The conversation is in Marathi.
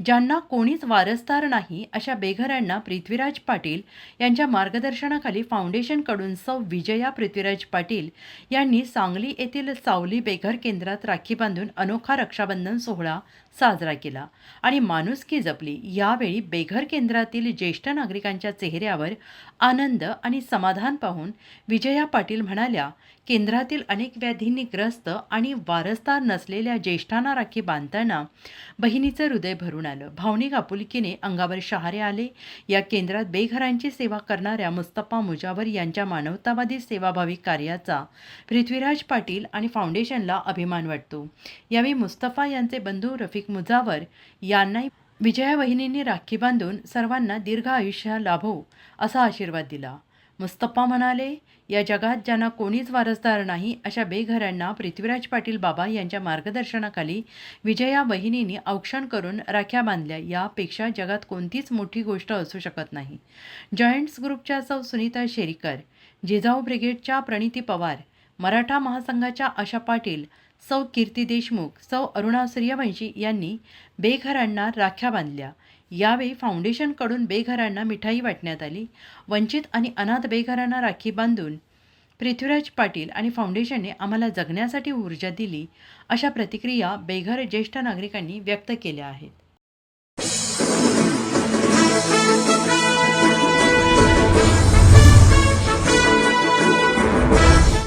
ज्यांना कोणीच वारसदार नाही अशा बेघरांना पृथ्वीराज पाटील यांच्या मार्गदर्शनाखाली फाउंडेशनकडून सौ. विजया पृथ्वीराज पाटील यांनी सांगली येथील सावली बेघर केंद्रात राखी बांधून अनोखा रक्षाबंधन सोहळा साजरा केला आणि माणुसकी जपली. यावेळी बेघर केंद्रातील ज्येष्ठ नागरिकांच्या चेहऱ्यावर आनंद आणि समाधान पाहून विजया पाटील म्हणाल्या केंद्रातील अनेक व्याधींनी ग्रस्त आणि वारसदार नसलेल्या ज्येष्ठांना राखी बांधताना बहिणीचं हृदय भरून आलं. भावनिक आपुलकीने अंगावर शहारे आले. या केंद्रात बेघरांची सेवा करणाऱ्या मुस्तफा मुजावर यांच्या मानवतावादी सेवाभावी कार्याचा पृथ्वीराज पाटील आणि फाउंडेशनला अभिमान वाटतो. यावेळी मुस्तफा यांचे बंधू रफिक मुजावर यांनाही विजया वहिनींनी राखी बांधून सर्वांना दीर्घ आयुष्य लाभो असा आशीर्वाद दिला. मस्तप्पा म्हणाले या जगात ज्यांना कोणीच वारसदार नाही अशा बेघरांना पृथ्वीराज पाटील बाबा यांच्या मार्गदर्शनाखाली विजया वहिनींनी औक्षण करून राख्या बांधल्या. यापेक्षा जगात कोणतीच मोठी गोष्ट असू शकत नाही. जॉईंट्स ग्रुपच्या सौ सुनीता शेरीकर जिजाऊ ब्रिगेडच्या प्रणिती पवार मराठा महासंघाच्या आशा पाटील सौ कीर्ती देशमुख सौ अरुणा सूर्यवंशी यांनी बेघरांना राख्या बांधल्या. यावेळी फाउंडेशनकडून बेघरांना मिठाई वाटण्यात आली. वंचित आणि अनाथ बेघरांना राखी बांधून पृथ्वीराज पाटील आणि फाउंडेशनने आम्हाला जगण्यासाठी ऊर्जा दिली अशा प्रतिक्रिया बेघर ज्येष्ठ नागरिकांनी व्यक्त केल्या आहेत.